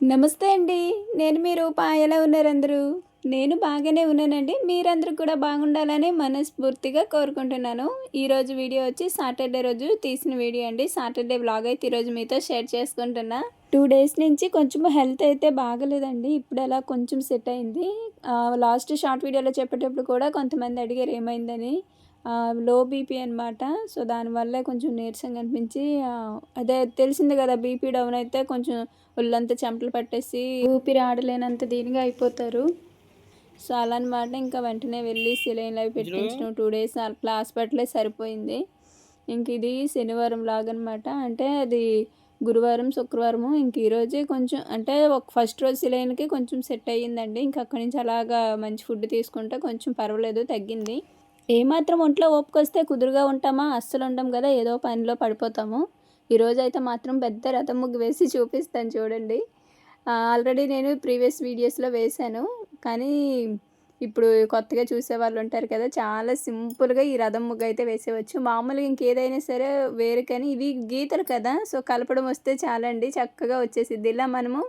నమస్తే అండి. నేను మీ రూప. ఎలా ఉన్నారు అందరూ? నేను బాగానే ఉన్నానండి. మీరందరూ కూడా బాగుండాలని మనస్ఫూర్తిగా కోరుకుంటున్నాను. ఈరోజు వీడియో వచ్చి సాటర్డే రోజు తీసిన వీడియో అండి. సాటర్డే వ్లాగ్ అయితే ఈరోజు మీతో షేర్ చేసుకుంటున్నా. టూ డేస్ నుంచి కొంచెం హెల్త్ అయితే బాగలేదండి. ఇప్పుడు అలా కొంచెం సెట్ అయింది. లాస్ట్ షార్ట్ వీడియోలో చెప్పేటప్పుడు కూడా కొంతమంది అడిగారు ఏమైందని. లో బీపీ అనమాట సో దానివల్ల కొంచెం నీరసంగా అనిపించి అదే తెలిసింది కదా బీపీ డౌన్ అయితే కొంచెం ఒళ్ళంతా చెమటలు పట్టేసి ఊపిరి ఆడలేనంత దీనిగా అయిపోతారు. సో అలా అనమాట ఇంకా వెంటనే వెళ్ళి సిలైన్లు అవి పెట్టించిన. టూ డేస్ అట్లా హాస్పిటలే సరిపోయింది. ఇంక ఇది శనివారం లాగనమాట అంటే అది గురువారం శుక్రవారము. ఇంక ఈరోజే కొంచెం అంటే ఒక ఫస్ట్ రోజు సిలైన్కి కొంచెం సెట్ అయ్యిందండి. ఇంక అక్కడి నుంచి అలాగా మంచి ఫుడ్ తీసుకుంటే కొంచెం పర్వాలేదు తగ్గింది. ఏమాత్రం ఒంట్లో ఓపుకొస్తే కుదురుగా ఉంటామా? అస్సలు ఉండం కదా ఏదో పనిలో పడిపోతాము. ఈరోజు అయితే మాత్రం పెద్ద రథం ముగ్గు వేసి చూపిస్తాను చూడండి. ఆల్రెడీ నేను ప్రీవియస్ వీడియోస్లో వేశాను. కానీ ఇప్పుడు కొత్తగా చూసే వాళ్ళు ఉంటారు కదా చాలా సింపుల్గా ఈ రథం ముగ్గు అయితే వేసేవచ్చు. మామూలుగా ఇంకేదైనా సరే వేరు కానీ ఇవి గీతలు కదా సో కలపడం వస్తే చాలండి చక్కగా వచ్చేసిద్ది. ఇలా మనము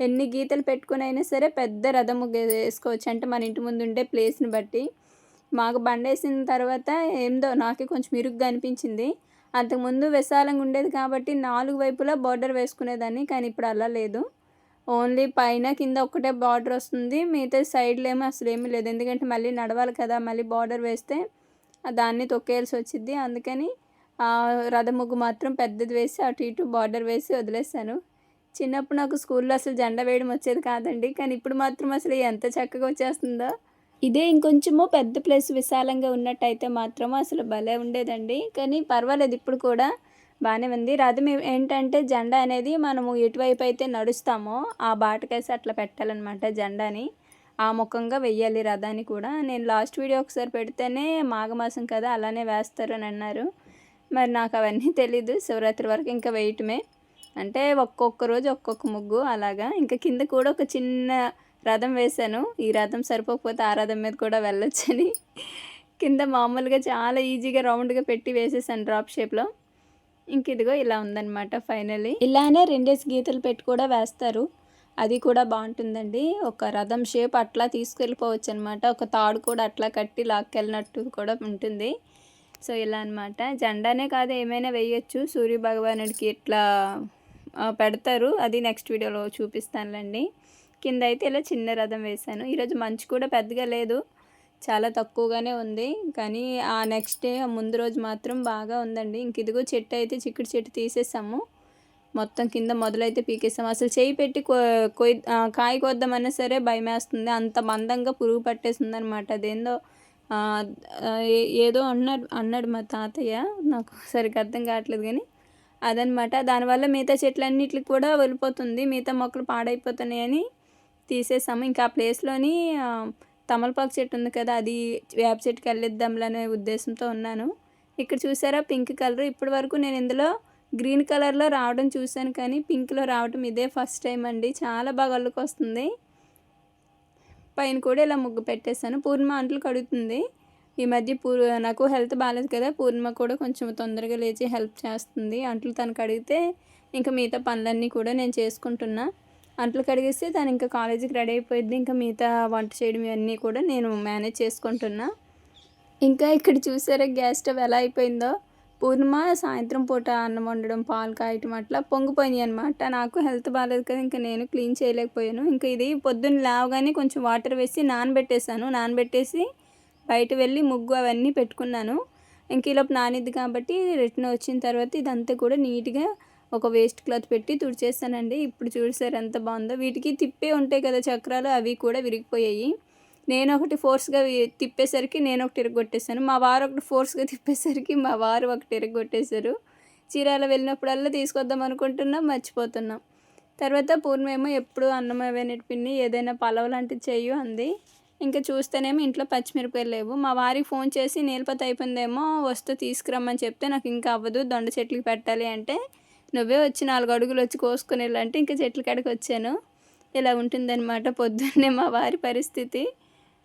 ఎన్ని గీతలు పెట్టుకుని అయినా సరే పెద్ద రథం ముగ్గు వేసుకోవచ్చు. అంటే మన ఇంటి ముందు ఉండే ప్లేస్ని బట్టి. మాకు బండేసిన తర్వాత ఏందో నాకే కొంచెం ఇరుగ్గా అనిపించింది. అంతకుముందు విశాలంగా ఉండేది కాబట్టి నాలుగు వైపులా బార్డర్ వేసుకునేదాన్ని కానీ ఇప్పుడు అలా లేదు. ఓన్లీ పైన కింద ఒక్కటే బార్డర్ వస్తుంది మిగతా సైడ్లో ఏమో అసలు ఏమీ లేదు. ఎందుకంటే మళ్ళీ నడవాలి కదా మళ్ళీ బార్డర్ వేస్తే దాన్ని తొక్కేయాల్సి వచ్చింది అందుకని ఆ రథ ముగ్గు మాత్రం పెద్దది వేసి అటు ఇటు బార్డర్ వేసి వదిలేసాను చిన్నప్పుడు నాకు స్కూల్లో అసలు జెండా వేయడం వచ్చేది కాదండి కానీ ఇప్పుడు మాత్రం అసలు ఎంత చక్కగా వచ్చేస్తుందో. ఇదే ఇంకొంచెము పెద్ద ప్లేస్ విశాలంగా ఉన్నట్టయితే మాత్రం అసలు భలే ఉండేదండి. కానీ పర్వాలేదు ఇప్పుడు కూడా బాగానే ఉంది. రథం ఏంటంటే జెండా అనేది మనము ఎటువైపు అయితే నడుస్తామో ఆ బాటకేసి అట్లా పెట్టాలన్నమాట జెండాని. ఆ ముఖంగా వెయ్యాలి రథాన్ని కూడా. నేను లాస్ట్ వీడియో ఒకసారి పెడితేనే మాఘమాసం కదా అలానే వేస్తారు అని అన్నారు. మరి నాకు అవన్నీ తెలీదు. శివరాత్రి వరకు ఇంకా వేయటమే. అంటే ఒక్కొక్క రోజు ఒక్కొక్క ముగ్గు అలాగా. ఇంకా కింద కూడా ఒక చిన్న రథం వేశాను. ఈ రథం సరిపోకపోతే ఆ రథం మీద కూడా వెళ్ళొచ్చని. కింద మామూలుగా చాలా ఈజీగా రౌండ్గా పెట్టి వేసేసాను డ్రాప్ షేప్లో. ఇంక ఇదిగో ఇలా ఉందన్నమాట ఫైనలీ. ఇలానే రెండేసి గీతలు పెట్టి కూడా వేస్తారు. అది కూడా బాగుంటుందండి. ఒక రథం షేప్ అట్లా తీసుకెళ్ళిపోవచ్చు అనమాట ఒక తాడు కూడా అట్లా కట్టి లాక్కెళ్ళినట్టు కూడా ఉంటుంది. సో ఇలా అన్నమాట. జెండానే కాదు ఏమైనా వేయచ్చు. సూర్య భగవానుడికి ఇట్లా పెడతారు. అది నెక్స్ట్ వీడియోలో చూపిస్తానులేండి. కింద అయితే ఇలా చిన్న రథం వేశాను. ఈరోజు మంచు కూడా పెద్దగా లేదు. చాలా తక్కువగానే ఉంది. కానీ ఆ నెక్స్ట్ డే ముందు రోజు మాత్రం బాగా ఉందండి. ఇంక ఇదిగో చెట్టు అయితే చిక్కుడు చెట్టు తీసేసాము. మొత్తం కింద మొదలైతే పీకేసాము. అసలు చేయి పెట్టి కో కొయ్ కాయ కొద్దామన్నా సరే భయం వేస్తుంది అంత మందంగా పురుగు పట్టేస్తుంది అనమాట అదేందో ఏ- ఏదో అన్నాడు అన్నాడు మా తాతయ్య. నాకు సరిగ్గా అర్థం కావట్లేదు కానీ అదనమాట దానివల్ల మిగతా చెట్లన్నిటికి కూడా వెళ్ళిపోతుంది. మిగతా మొక్కలు పాడైపోతున్నాయని తీసేసాము. ఇంకా ఆ ప్లేస్లోని తమలపాకు చెట్టు ఉంది కదా అది వేప చెట్టుకి వెళ్ళిద్దాంలనే ఉద్దేశంతో ఉన్నాను. ఇక్కడ చూసారా పింక్ కలర్? ఇప్పటి వరకు నేను ఇందులో గ్రీన్ కలర్లో రావడం చూశాను కానీ పింక్లో రావడం ఇదే ఫస్ట్ టైం అండి. చాలా బాగా అల్లుకు వస్తుంది పైన కూడా ఇలా ముగ్గు పెట్టేశాను. పూర్ణిమ అంట్లు కడుగుతుంది. ఈ మధ్య పూర్ నాకు హెల్త్ బాగాలేదు కదా పూర్ణిమ కూడా కొంచెం తొందరగా లేచి హెల్ప్ చేస్తుంది. అంట్లు తనకు కడిగితే ఇంకా మిగతా పనులన్నీ కూడా నేను చేసుకుంటున్నా. అంట్లు కడిగేస్తే తను ఇంకా కాలేజీకి రెడీ అయిపోయింది. ఇంకా మిగతా వంట చేయడం ఇవన్నీ కూడా నేను మేనేజ్ చేసుకుంటున్నా. ఇంకా ఇక్కడ చూసారా గ్యాస్ స్టవ్ ఎలా అయిపోయిందో? పూర్ణిమ సాయంత్రం పూట అన్నం వండడం పాలు కాయటం అట్లా పొంగిపోయినాయి అనమాట నాకు హెల్త్ బాగాలేదు కదా ఇంకా నేను క్లీన్ చేయలేకపోయాను. ఇంకా ఇది పొద్దున్న లేవగానే కొంచెం వాటర్ వేసి నానబెట్టేశాను. నానబెట్టేసి బయట వెళ్ళి ముగ్గు అవన్నీ పెట్టుకున్నాను. ఇంక ఈలోపు నానిద్ది కాబట్టి రిటర్న్ వచ్చిన తర్వాత ఇదంతా కూడా నీట్గా ఒక వేస్ట్ క్లాత్ పెట్టి తుడిచేస్తానండి. ఇప్పుడు చూసారు ఎంత బాగుందో. వీటికి తిప్పే ఉంటాయి కదా చక్రాలు అవి కూడా విరిగిపోయాయి. నేను ఒకటి ఫోర్స్గా తిప్పేసరికి నేను ఒకటి ఇరగొట్టేశాను. మా వారు ఒకటి ఫోర్స్గా తిప్పేసరికి మా వారు ఒకటి ఇరగొట్టేశారు. చీరాల వెళ్ళినప్పుడల్లా తీసుకొద్దాం అనుకుంటున్నాం మర్చిపోతున్నాం. తర్వాత పూర్ణమేమో ఎప్పుడు అన్నం అవన్నీ పిన్ని ఏదైనా పలవ లాంటిది చెయ్యు అంది. ఇంకా చూస్తేనేమో ఇంట్లో పచ్చిమిరపకాయలు లేవు. మా వారికి ఫోన్ చేసి నీలపతి అయిపోయిందేమో వస్తూ తీసుకురమ్మని చెప్తే నాకు ఇంకా అవ్వదు దొండ చెట్లకి పెట్టాలి అంటే నువ్వే వచ్చి నాలుగు అడుగులు వచ్చి కోసుకుని వెళ్ళంటే ఇంకా చెట్ల కాడికి వచ్చాను. ఇలా ఉంటుందన్నమాట పొద్దున్నే మా వారి పరిస్థితి.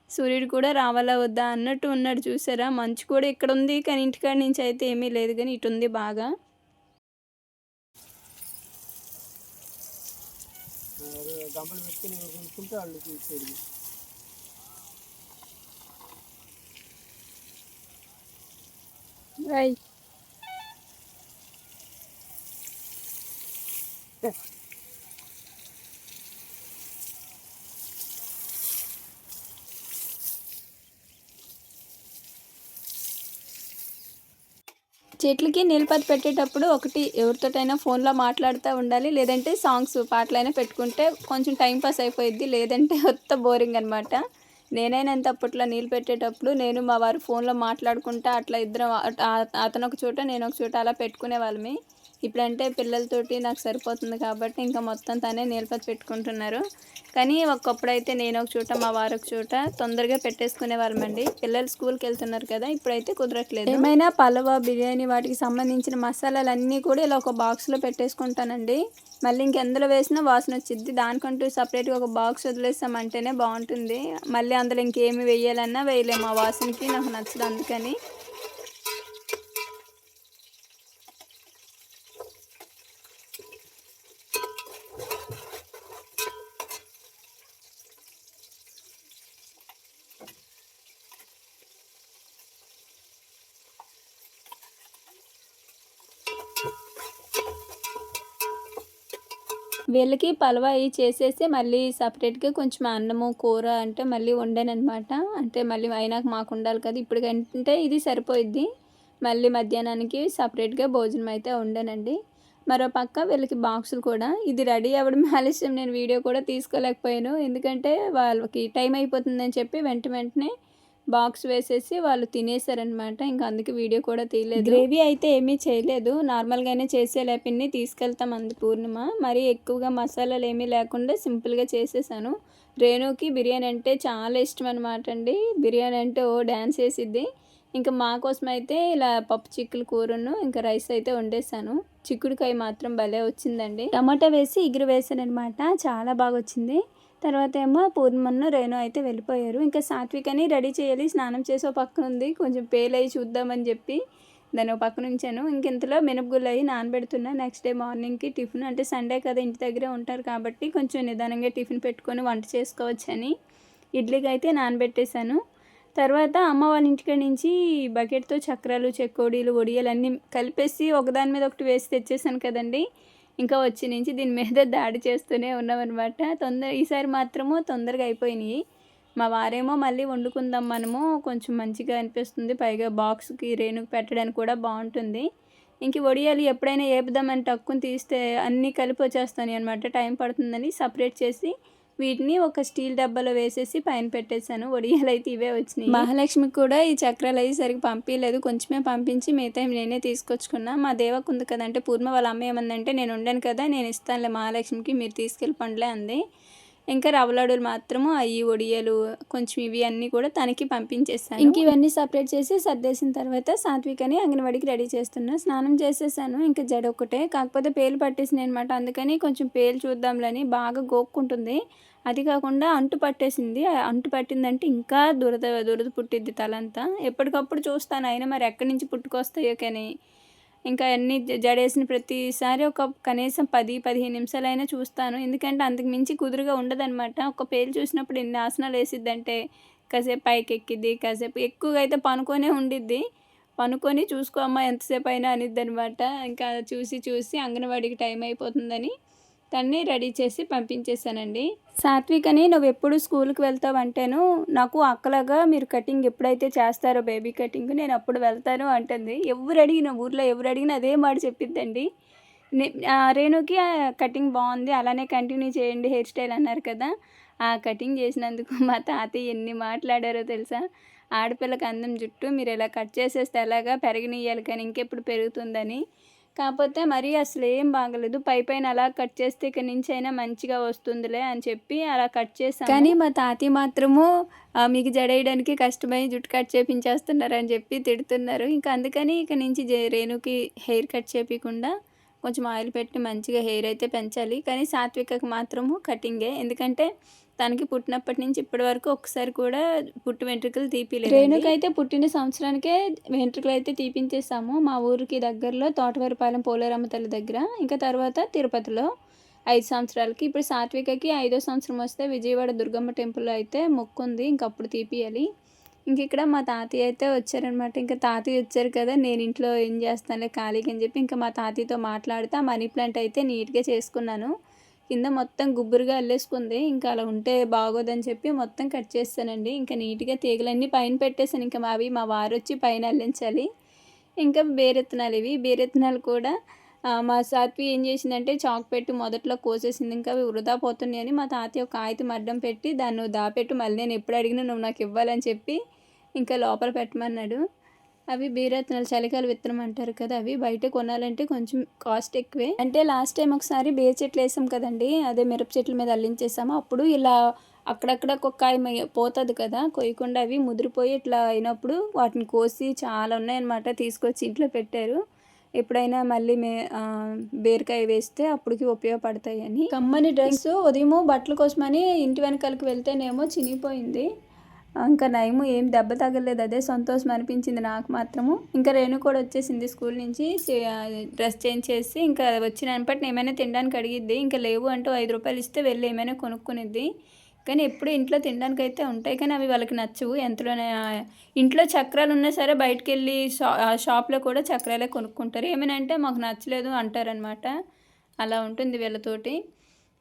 సూర్యుడు కూడా రావాలా వద్దా అన్నట్టు ఉన్నాడు చూసారా? మంచు కూడా ఇక్కడ ఉంది కానీ ఇంటికాడ నుంచి అయితే ఏమీ లేదు కానీ ఇటు ఉంది బాగా. గంపలు పెట్టుకుని కొనుక్కుంటే చెట్లకి నీళ్ళపతి పెట్టేటప్పుడు ఒకటి ఎవరితోటైనా ఫోన్లో మాట్లాడుతూ ఉండాలి లేదంటే సాంగ్స్ పాటలైనా పెట్టుకుంటే కొంచెం టైం పాస్ అయిపోయిద్ది లేదంటే కొత్త బోరింగ్ అనమాట నేనైనంత అప్పట్లో నీళ్ళు పెట్టేటప్పుడు నేను మా వారు ఫోన్లో మాట్లాడుకుంటా అట్లా ఇద్దరం అట్- అతను ఒక చోట నేను ఒక చోట అలా పెట్టుకునే వాళ్ళమే ఇప్పుడంటే పిల్లలతోటి నాకు సరిపోతుంది కాబట్టి ఇంకా మొత్తం తనే నీళ్ళపతి పెట్టుకుంటున్నారు. కానీ ఒకప్పుడైతే నేను ఒక చోట మా వారు ఒక చోట తొందరగా పెట్టేసుకునే వాళ్ళమండి పిల్లలు స్కూల్కి వెళ్తున్నారు కదా ఇప్పుడైతే కుదరట్లేదు. ఏమైనా పలవ బిర్యానీ వాటికి సంబంధించిన మసాలాలు అన్నీ కూడా ఇలా ఒక బాక్స్లో పెట్టేసుకుంటానండి. మళ్ళీ ఇంకెందులో వేసినా వాసన వచ్చింది దానికంటూ సపరేట్గా ఒక బాక్స్ వదిలేస్తామంటేనే బాగుంటుంది. మళ్ళీ అందులో ఇంకేమి వేయాలన్నా వేయలేము. ఆ వాసనకి నాకు నచ్చదు అందుకని. వీళ్ళకి పలవాయి చేసేసి మళ్ళీ సపరేట్గా కొంచెం అన్నము కూర అంటే మళ్ళీ వండానమాట అంటే మళ్ళీ అయినాక మాకు ఉండాలి కదా. ఇప్పటికంటే ఇది సరిపోయిద్ది. మళ్ళీ మధ్యాహ్నానికి సపరేట్గా భోజనం అయితే వండానండి. మరో పక్క వీళ్ళకి బాక్సులు కూడా. ఇది రెడీ అవ్వడం ఆలస్యం. నేను వీడియో కూడా తీసుకోలేకపోయాను. ఎందుకంటే వాళ్ళకి టైం అయిపోతుందని చెప్పి వెంట వెంటనే బాక్స్ వేసేసి వాళ్ళు తినేసారనమాట ఇంకా అందుకే వీడియో కూడా తీయలేదు. గ్రేవీ అయితే ఏమీ చేయలేదు. నార్మల్గానే చేసే లేపిన్ని తీసుకెళ్తాం అంది పూర్ణిమ. మరి ఎక్కువగా మసాలాలు ఏమీ లేకుండా సింపుల్గా చేసేసాను. రేణుకి బిర్యానీ అంటే చాలా ఇష్టం అనమాట అండి. బిర్యానీ అంటే ఓ డ్యాన్స్ వేసిద్ది. ఇంకా మా కోసం అయితే ఇలా పప్పు చిక్కులు కూరను ఇంకా రైస్ అయితే వండేసాను. చిక్కుడుకాయ మాత్రం భలే వచ్చిందండి. టమాటా వేసి ఇగురు వేసాను అనమాట చాలా బాగా వచ్చింది తర్వాత ఏమో పూర్ణమన్ను రేణు అయితే వెళ్ళిపోయారు. ఇంకా సాత్విక్ అని రెడీ చేయాలి స్నానం చేసే ఒక పక్కన ఉంది. కొంచెం పేలయి చూద్దామని చెప్పి దాన్ని ఒక పక్కన ఉంచాను. ఇంకెంతలో మినపగుళ్ళు అయ్యి నానబెడుతున్నా. నెక్స్ట్ డే మార్నింగ్కి టిఫిన్ అంటే సండే కదా ఇంటి దగ్గరే ఉంటారు కాబట్టి కొంచెం నిదానంగా టిఫిన్ పెట్టుకొని వంట చేసుకోవచ్చని ఇడ్లీకి అయితే నానబెట్టేశాను. తర్వాత అమ్మ వాళ్ళ ఇంటికాడ నుంచి బకెట్తో చక్రాలు చెకోడీలు వడియాలు అన్నీ కలిపేసి ఒకదాని మీద ఒకటి వేసి తెచ్చేసాను కదండి. ఇంకా వచ్చి నుంచి దీని మీద దాడి చేస్తూనే ఉన్నామన్నమాట. తొందర ఈసారి మాత్రము తొందరగా అయిపోయినాయి. మా వారేమో మళ్ళీ వండుకుందాం మనము కొంచెం మంచిగా అనిపిస్తుంది. పైగా బాక్స్కి రేణుకి పెట్టడానికి కూడా బాగుంటుంది. ఇంక వడియాలు ఎప్పుడైనా ఏపుదామని టక్కుని తీస్తే అన్నీ కలిపి వచ్చేస్తాను అనమాట టైం పడుతుందని సపరేట్ చేసి వీటిని ఒక స్టీల్ డబ్బాలో వేసేసి పైన పెట్టేశాను. వడియాలు అయితే ఇవే వచ్చినాయి. మహాలక్ష్మికి కూడా ఈ చక్రాలు అయితే సరిగ్గా పంపించలేదు. కొంచెమే పంపించి మిగతా నేనే తీసుకొచ్చుకున్నా. మా దేవకు ఉంది కదా అంటే పూర్ణ వాళ్ళ అమ్మ ఏమందంటే నేను ఉండాను కదా నేను ఇస్తానులే మహాలక్ష్మికి మీరు తీసుకెళ్ళి పండ్లే అంది. ఇంకా రవ్వ లడ్డూలు మాత్రము అవి ఒడియలు కొంచెం ఇవి అన్నీ కూడా తనకి పంపించేసాను ఇంక ఇవన్నీ సపరేట్ చేసి సర్దేసిన తర్వాత సాత్విక్ అని అంగన్వాడికి రెడీ చేస్తున్నా. స్నానం చేసేసాను. ఇంకా జడ ఒకటే కాకపోతే పేలు పట్టేసింది అనమాట అందుకని కొంచెం పేలు చూద్దాంలని బాగా గోక్కుంటుంది. అది కాకుండా అంటు పట్టేసింది. అంటు పట్టిందంటే ఇంకా దురద దురద పుట్టిద్ది తలంతా. ఎప్పటికప్పుడు చూస్తాను అయినా మరి ఎక్కడి నుంచి పుట్టుకొస్తాయో కానీ. ఇంకా అన్ని జ- జడేసిన ప్రతిసారి ఒక కనీసం పది పదిహేను నిమిషాలైనా చూస్తాను. ఎందుకంటే అంతకు మించి కుదురుగా ఉండదన్నమాట. ఒక పేరు చూసినప్పుడు ఎన్ని ఆసనాలు వేసిద్దంటే కాసేపు పైకి ఎక్కిద్ది కాసేపు ఎక్కువగా అయితే పనుకొనే ఉండిద్ది. పనుకొని చూసుకో అమ్మ ఎంతసేపు అయినా అనిద్ది అనమాట ఇంకా చూసి చూసి అంగన్వాడికి టైం అయిపోతుందని తన్ని రెడీ చేసి పంపించేశానండి. సాత్వికని అని నువ్వు ఎప్పుడు స్కూల్కి వెళ్తావు అంటేను నాకు అక్కలాగా మీరు కటింగ్ ఎప్పుడైతే చేస్తారో బేబీ కటింగ్ నేను అప్పుడు వెళ్తాను అంటుంది. ఎవరు అడిగిన ఊర్లో ఎవరు అడిగినా అదే మాట చెప్పిద్దండి. ఆ, రేణుకి కటింగ్ బాగుంది అలానే కంటిన్యూ చేయండి హెయిర్ స్టైల్ అన్నారు కదా. ఆ కటింగ్ చేసినందుకు మా తాతయ్య ఎన్ని మాట్లాడారో తెలుసా? ఆడపిల్లకి అందం జుట్టు మీరు ఇలా కట్ చేసేస్తే ఎలాగా పెరగనియ్యాలి కానీ ఇంకెప్పుడు పెరుగుతుందని. కాకపోతే మరీ అసలు ఏం బాగలేదు. పై పైన అలా కట్ చేస్తే ఇక నుంచి అయినా మంచిగా వస్తుందిలే అని చెప్పి అలా కట్ చేసాను కానీ మా తాతయ్య మాత్రము మీకు జడేయడానికి కష్టమై జుట్టు కట్ చేపించేస్తున్నారు అని చెప్పి తిడుతున్నారు. ఇంకా అందుకని ఇక నుంచి రేణుకి హెయిర్ కట్ చేపించకుండా కొంచెం ఆయిల్ పెట్టి మంచిగా హెయిర్ అయితే పెంచాలి. కానీ సాత్వికకు మాత్రము కటింగే. ఎందుకంటే తనకి పుట్టినప్పటి నుంచి ఇప్పటి వరకు ఒకసారి కూడా పుట్టు వెంట్రుకలు తీపిలేదు రేణుకైతే పుట్టిన సంవత్సరానికే వెంట్రుకలు అయితే తీపించేసాము. మా ఊరికి దగ్గరలో తోటవారిపాలెం పోలేరమ్మ తల్లి దగ్గర. ఇంకా తర్వాత తిరుపతిలో ఐదు సంవత్సరాలకి. ఇప్పుడు సాత్వికకి ఐదో సంవత్సరం వస్తే విజయవాడ దుర్గమ్మ టెంపుల్లో అయితే మొక్కుంది. ఇంకప్పుడు తీపియాలి. ఇంక ఇక్కడ మా తాతయ్య అయితే వచ్చారనమాట. ఇంకా తాతయ్య వచ్చారు కదా నేను ఇంట్లో ఏం చేస్తానులే ఖాళీగా అని చెప్పి ఇంకా మా తాతయ్యతో మాట్లాడుతూ ఆ మనీ ప్లాంట్ అయితే నీట్గా చేసుకున్నాను. కింద మొత్తం గుబ్బురుగా అల్లేసుకుంది. ఇంకా అలా ఉంటే బాగోదని చెప్పి మొత్తం కట్ చేస్తానండి. ఇంకా నీట్గా తీగలన్నీ పైన పెట్టేసాను ఇంకా అవి మా వారు వచ్చి పైన అల్లించాలి. ఇంకా బేరెత్తనాలు ఇవి. బేరెత్తనాలు కూడా మా సాత్వి ఏం చేసిందంటే చాక్ పెట్టి మొదట్లో కోసేసింది. ఇంకా అవి వృధా పోతున్నాయి అని మా తాతయ్య ఒక కాగితం మడ్డం పెట్టి దాన్ని దాపెట్టు. మళ్ళీ నేను ఎప్పుడు అడిగినా నువ్వు నాకు ఇవ్వాలని చెప్పి ఇంకా లోపల పెట్టమన్నాడు. అవి బీరత్నాలు చలికాల విత్తనం అంటారు కదా అవి. బయట కొనాలంటే కొంచెం కాస్ట్ ఎక్కువే. అంటే లాస్ట్ టైం ఒకసారి బీర చెట్లు వేసాం కదండి అదే మిరప చెట్ల మీద అల్లించేసాము. అప్పుడు ఇలా అక్కడక్కడ కుక్కాయ పోతుంది కదా కొయ్యకుండా అవి ముదిరిపోయి ఇట్లా అయినప్పుడు వాటిని కోసి చాలా ఉన్నాయన్నమాట తీసుకొచ్చి ఇంట్లో పెట్టారు. ఎప్పుడైనా మళ్ళీ మే బీరకాయ వేస్తే అప్పటికి ఉపయోగపడతాయి అని కమ్మని డ్రెస్ ఉదయము బట్టల కోసమని ఇంటి వెనకాలకి వెళ్తేనేమో చినిగిపోయింది. ఇంకా నయము ఏం దెబ్బ తగలేదు అదే సంతోషం అనిపించింది నాకు మాత్రము. ఇంకా రేణు కూడా వచ్చేసింది స్కూల్ నుంచి డ్రెస్ చేంజ్ చేసి ఇంకా వచ్చిన వెంపటిని ఏమైనా తినడానికి అడిగిద్ది. ఇంకా లేవు అంటూ ఐదు రూపాయలు ఇస్తే వెళ్ళి ఏమైనా కొనుక్కునిద్ది. కానీ ఎప్పుడు ఇంట్లో తినడానికి అయితే ఉంటాయి. కానీ అవి వాళ్ళకి నచ్చవు. ఎంతలోనే ఇంట్లో చక్రాలు ఉన్నా సరే బయటకు వెళ్ళి షా ఆ షాప్లో కూడా చక్రాలే కొనుక్కుంటారు. ఏమైనా అంటే మాకు నచ్చలేదు అంటారనమాట అలా ఉంటుంది వీళ్ళతోటి.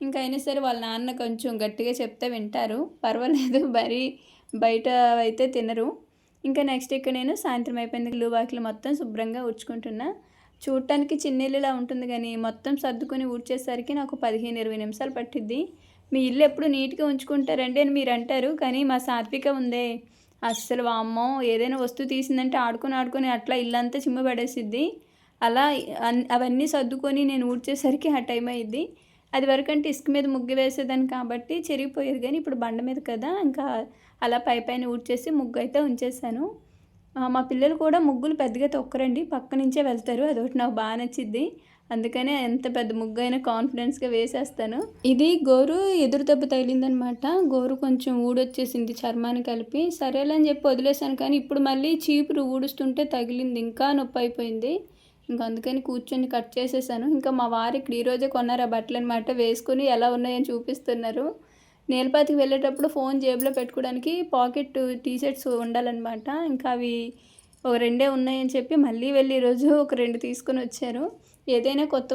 ఇంకా అయినా సరే వాళ్ళ నాన్న కొంచెం గట్టిగా చెప్తే వింటారు. పర్వాలేదు. మరి బయట అయితే తినరు. ఇంకా నెక్స్ట్ ఇక్కడ నేను సాయంత్రం అయిపోయింది. ఇల్లు వాకిలు మొత్తం శుభ్రంగా ఊడ్చుకుంటున్నా. చూడటానికి చిన్న ఇల్లులా ఉంటుంది కానీ మొత్తం సర్దుకొని ఊడ్చేసరికి నాకు పదిహేను ఇరవై నిమిషాలు పట్టిద్ది. మీ ఇల్లు ఎప్పుడు నీట్గా ఉంచుకుంటారండి అని మీరు అంటారు కానీ మా సాత్విక ఉందే. అస్సలు వామ్మో ఏదైనా వస్తువు తీసిందంటే ఆడుకొని ఆడుకొని అట్లా ఇల్లంతా చిమ్మ పడేసిద్ది. అలా అవన్నీ సర్దుకొని నేను ఊడ్చేసరికి ఆ టైం అయ్యిద్ది. అది వరకంటే ఇసుక మీద ముగ్గు వేసేదాన్ని కాబట్టి చెరిగిపోయేది కానీ ఇప్పుడు బండ మీద కదా. ఇంకా అలా పై పైన ఊడ్చేసి ముగ్గు అయితే ఉంచేసాను మా పిల్లలు కూడా ముగ్గులు పెద్దగా తొక్కరండి. పక్క నుంచే వెళ్తారు. అదొకటి నాకు బాగా నచ్చింది అందుకనే ఎంత పెద్ద ముగ్గు అయినా కాన్ఫిడెన్స్గా వేసేస్తాను. ఇది గోరు ఎదురు దెబ్బ తగిలిందనమాట. గోరు కొంచెం ఊడొచ్చేసింది చర్మాన్ని కలిపి. సరేలే అని చెప్పి వదిలేసాను కానీ ఇప్పుడు మళ్ళీ చీపురు ఊడుస్తుంటే తగిలింది. ఇంకా నొప్పి అయిపోయింది. ఇంకా అందుకని కూర్చొని కట్ చేసేసాను. ఇంకా మా వారు ఇక్కడ ఈరోజే కొన్నారు ఆ బట్టలు అనమాట వేసుకుని ఎలా ఉన్నాయని చూపిస్తున్నారు. నేలపాతికి వెళ్ళేటప్పుడు ఫోన్ జేబులో పెట్టుకోవడానికి పాకెట్ టీ షర్ట్స్ ఉండాలన్నమాట. ఇంకా అవి ఒక రెండే ఉన్నాయని చెప్పి మళ్ళీ వెళ్ళి ఈరోజు ఒక రెండు తీసుకొని వచ్చారు. ఏదైనా కొత్త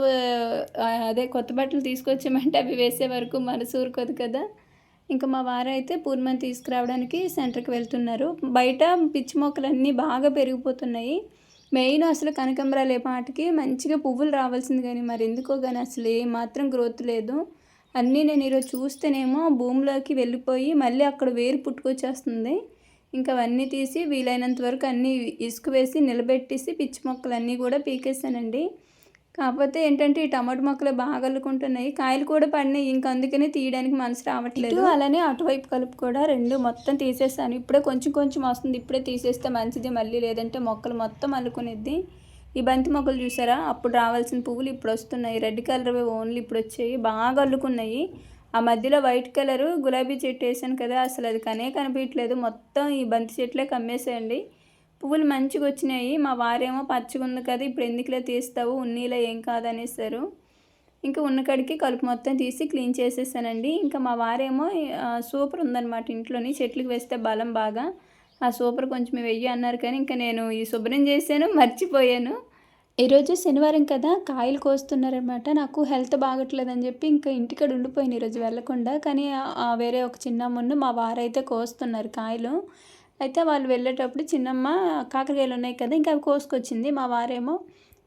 అదే కొత్త బట్టలు తీసుకొచ్చామంటే అవి వేసే వరకు మనసు ఊరుకోదు కదా. ఇంకా మా వారైతే పూర్ణమని తీసుకురావడానికి సెంటర్కి వెళ్తున్నారు. బయట పిచ్చి మొక్కలన్నీ బాగా పెరిగిపోతున్నాయి. మెయిన్ అసలు కనకంబరాలు ఏ పాటికి మంచిగా పువ్వులు రావాల్సింది కానీ మరి ఎందుకో కానీ అసలు ఏ మాత్రం గ్రోత్ లేదు. అన్నీ నేను ఈరోజు చూస్తేనేమో భూమిలోకి వెళ్ళిపోయి మళ్ళీ అక్కడ వేరు పుట్టుకొచ్చేస్తుంది. ఇంకా అవన్నీ తీసి వీలైనంత వరకు అన్నీ ఇసుక వేసి నిలబెట్టేసి పిచ్చి మొక్కలు అన్నీ కూడా పీకేసానండి కాకపోతే ఏంటంటే ఈ టమాటో మొక్కలు బాగా అల్లుకుంటున్నాయి. కాయలు కూడా పడినాయి. ఇంకా అందుకనే తీయడానికి మనసు రావట్లేదు. అలానే అటువైపు కలుపు కూడా రెండు మొత్తం తీసేసాను. ఇప్పుడే కొంచెం కొంచెం వస్తుంది. ఇప్పుడే తీసేస్తే మంచిది. మళ్ళీ లేదంటే మొక్కలు మొత్తం అల్లుకునేది ఈ బంతి మొక్కలు చూసారా? అప్పుడు రావాల్సిన పువ్వులు ఇప్పుడు వస్తున్నాయి. రెడ్ కలర్ ఓన్లీ ఇప్పుడు వచ్చాయి. బాగా అల్లుకున్నాయి. ఆ మధ్యలో వైట్ కలరు గులాబీ చెట్టు వేసాను కదా అసలు అది కనే కనిపించట్లేదు. మొత్తం ఈ బంతి చెట్లే కమ్మేసేయండి. పువ్వులు మంచిగా వచ్చినాయి. మా వారేమో పచ్చగా ఉంది కదా ఇప్పుడు ఎందుకులే తీస్తావు? ఉన్నీలో ఏం కాదనేసారు ఇంకా ఉన్న కాడికి కలుపు మొత్తం తీసి క్లీన్ చేసేసానండి. ఇంకా మా వారేమో సూపర్ ఉందన్నమాట ఇంట్లోని. చెట్లకు వేస్తే బలం బాగా. ఆ సూపర్ కొంచెం వెయ్యి అన్నారు కానీ ఇంకా నేను ఈ శుభ్రం చేశాను మర్చిపోయాను. ఈరోజు శనివారం కదా కాయలు కోస్తున్నారనమాట నాకు హెల్త్ బాగట్లేదని చెప్పి ఇంకా ఇంటికాడ ఉండిపోయాను ఈరోజు వెళ్ళకుండా. కానీ వేరే ఒక చిన్నమ్మను మా వారైతే కోస్తున్నారు కాయలు. అయితే వాళ్ళు వెళ్ళేటప్పుడు చిన్నమ్మ కాకరకాయలు ఉన్నాయి కదా ఇంకా అవి కోసుకొచ్చింది మా వారేమో.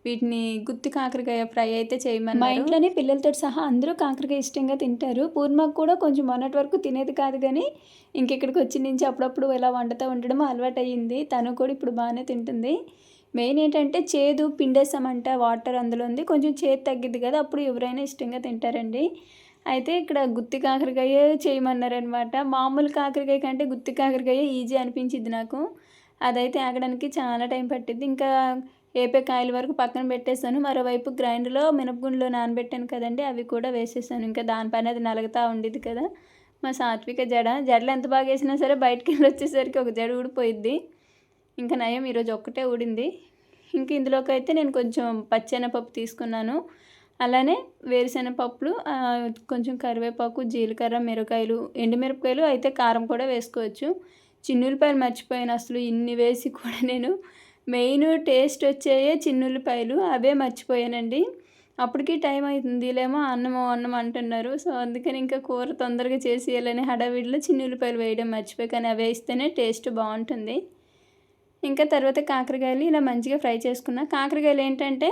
వీటిని గుత్తి కాకరకాయ ఫ్రై అయితే చేయమని మా ఇంట్లోనే పిల్లలతో సహా అందరూ కాకరకాయ ఇష్టంగా తింటారు. పూర్మకు కూడా కొంచెం మొన్నటి వరకు తినేది కాదు కానీ ఇంకెక్కడికి వచ్చి నుంచి అప్పుడప్పుడు ఇలా వండుతూ ఉండడం అలవాటు అయ్యింది తను కూడా ఇప్పుడు బాగానే తింటుంది. మెయిన్ ఏంటంటే చేదు పిండేసామంట వాటర్ అందులో ఉంది. కొంచెం చేదు తగ్గిద్ది కదా అప్పుడు ఎవరైనా ఇష్టంగా తింటారండి. అయితే ఇక్కడ గుత్తి కాకరకాయ చేయమన్నారనమాట. మామూలు కాకరకాయ కంటే గుత్తి కాకరకాయ ఈజీ అనిపించింది నాకు. అదైతే ఆగడానికి చాలా టైం పట్టింది ఇంకా ఏపే కాయల వరకు పక్కన పెట్టేశాను. మరోవైపు గ్రైండర్లో మినపగుండ్లో నానబెట్టాను కదండి అవి కూడా వేసేసాను. ఇంకా దానిపైన అది నలుగుతూ ఉండేది కదా. మా సాత్విక జడ జడలు ఎంత బాగా వేసినా సరే బయటికి వెళ్ళి వచ్చేసరికి ఒక జడ ఊడిపోయిద్ది. ఇంకా నయం ఈరోజు ఒక్కటే ఊడింది. ఇంక ఇందులోకి అయితే నేను కొంచెం పచ్చెనపప్పు తీసుకున్నాను. అలానే వేరుశెనగపప్పులు కొంచెం కరివేపాకు జీలకర్ర మిరపకాయలు ఎండుమిరపకాయలు అయితే కారం కూడా వేసుకోవచ్చు. చిన్నులపాయలు మర్చిపోయాను అసలు ఇన్ని వేసి కూడా నేను మెయిన్ టేస్ట్ వచ్చాయే చిన్నులపాయలు అవే మర్చిపోయానండి. అప్పటికి టైం అవుతుంది లేమో అన్నము అన్నం అంటున్నారు. సో అందుకని ఇంకా కూర తొందరగా చేసేయాలని హడావిడిలో చిన్నులపాయలు వేయడం మర్చిపోయి కానీ అవి వేస్తేనే టేస్ట్ బాగుంటుంది. ఇంకా తర్వాత కాకరకాయలు ఇలా మంచిగా ఫ్రై చేసుకున్న. కాకరకాయలు ఏంటంటే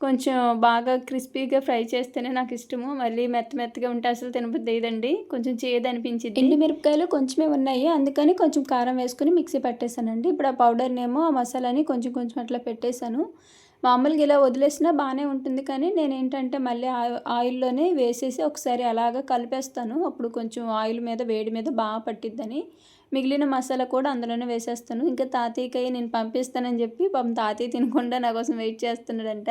కొంచెం బాగా క్రిస్పీగా ఫ్రై చేస్తేనే నాకు ఇష్టము. మళ్ళీ మెత్త మెత్తగా ఉంటే అసలు తినబుద్ది ఇదండి కొంచెం చేదు అనిపించింది ఎండు మిరపకాయలు కొంచెమే ఉన్నాయి. అందుకని కొంచెం కారం వేసుకుని మిక్సీ పట్టేశానండి ఇప్పుడు ఆ పౌడర్నేమో ఆ మసాలాని కొంచెం కొంచెం అట్లా పెట్టేశాను మామూలుగా ఇలా వదిలేసినా బాగానే ఉంటుంది కానీ నేను ఏంటంటే మళ్ళీ ఆయిల్లోనే వేసేసి ఒకసారి అలాగా కలిపేస్తాను. అప్పుడు కొంచెం ఆయిల్ మీద వేడి మీద బాగా పట్టిద్దని. మిగిలిన మసాలా కూడా అందులోనే వేసేస్తాను. ఇంకా తాతయ్యకాయ నేను పంపిస్తానని చెప్పి పాపం తాతయ్య తినకుండా నా కోసం వెయిట్ చేస్తున్నాడంట.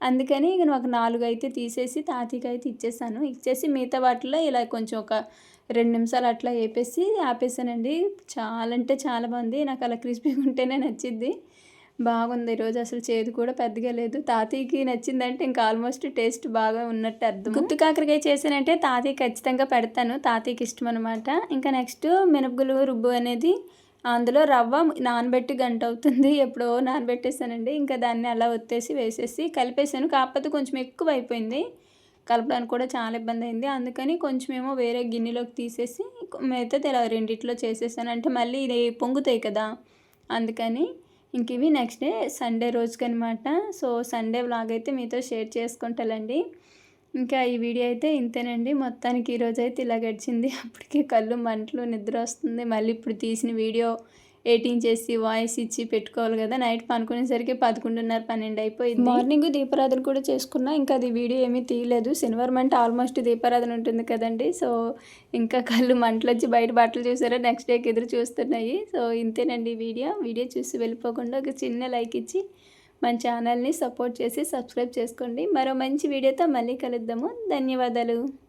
అందుకని ఇక ఒక నాలుగు అయితే తీసేసి తాతయ్యకి అయితే ఇచ్చేసాను. ఇచ్చేసి మిగతా వాటిలో ఇలా కొంచెం ఒక రెండు నిమిషాలు అట్లా వేపేసి ఆపేసానండి. చాలా అంటే చాలా బాగుంది. నాకు అలా క్రిస్పీగా ఉంటేనే నచ్చిద్ది. బాగుంది. ఈరోజు అసలు చేదు కూడా పెద్దగా లేదు. తాతయ్యకి నచ్చిందంటే ఇంకా ఆల్మోస్ట్ టేస్ట్ బాగా ఉన్నట్టు అర్థం గుత్తి కాకరకాయ చేసానంటే తాతయ్య ఖచ్చితంగా పెడతాను. తాతయ్యకి ఇష్టం అనమాట ఇంకా నెక్స్ట్ మినపగులు రుబ్బు అనేది అందులో రవ్వ నానబెట్టి గంట అవుతుంది. ఎప్పుడో నానబెట్టేసానండి ఇంకా దాన్ని అలా ఒత్తేసి వేసేసి కలిపేసాను కాకపోతే కొంచెం ఎక్కువ అయిపోయింది. కలపడానికి కూడా చాలా ఇబ్బంది అయింది. అందుకని కొంచెం ఏమో వేరే గిన్నెలోకి తీసేసి మిగతా ఇలా రెండిట్లో చేసేసాను. అంటే మళ్ళీ ఇది పొంగుతాయి కదా అందుకని ఇంక ఇవి నెక్స్ట్ డే సండే రోజుకి అనమాట సో సండే వ్లాగ్ అయితే మీతో షేర్ చేసుకుంటానండి ఇంకా ఈ వీడియో అయితే ఇంతేనండి. మొత్తానికి ఈరోజు అయితే ఇలా గడిచింది. అప్పటికే కళ్ళు మంటలు నిద్ర వస్తుంది. మళ్ళీ ఇప్పుడు తీసిన వీడియో ఎయిటీన్ చేసి వాయిస్ ఇచ్చి పెట్టుకోవాలి కదా నైట్ పనుకునేసరికి పదకొండున్నర పన్నెండు అయిపోయింది. మార్నింగ్ దీపారాధన కూడా చేసుకున్నా ఇంకా అది వీడియో ఏమీ తీయలేదు. శనివారం అంటే ఆల్మోస్ట్ దీపారాధన ఉంటుంది కదండి సో ఇంకా కళ్ళు మంటలు వచ్చి బయట బట్టలు చూసారా నెక్స్ట్ డేకి ఎదురు చూస్తున్నాయి. సో ఇంతేనండి వీడియో. వీడియో చూసి వెళ్ళిపోకుండా ఒక చిన్న లైక్ ఇచ్చి మన ఛానల్ని సపోర్ట్ చేసి సబ్స్క్రైబ్ చేసుకోండి. మరో మంచి వీడియోతో మళ్ళీ కలుద్దాము. ధన్యవాదాలు.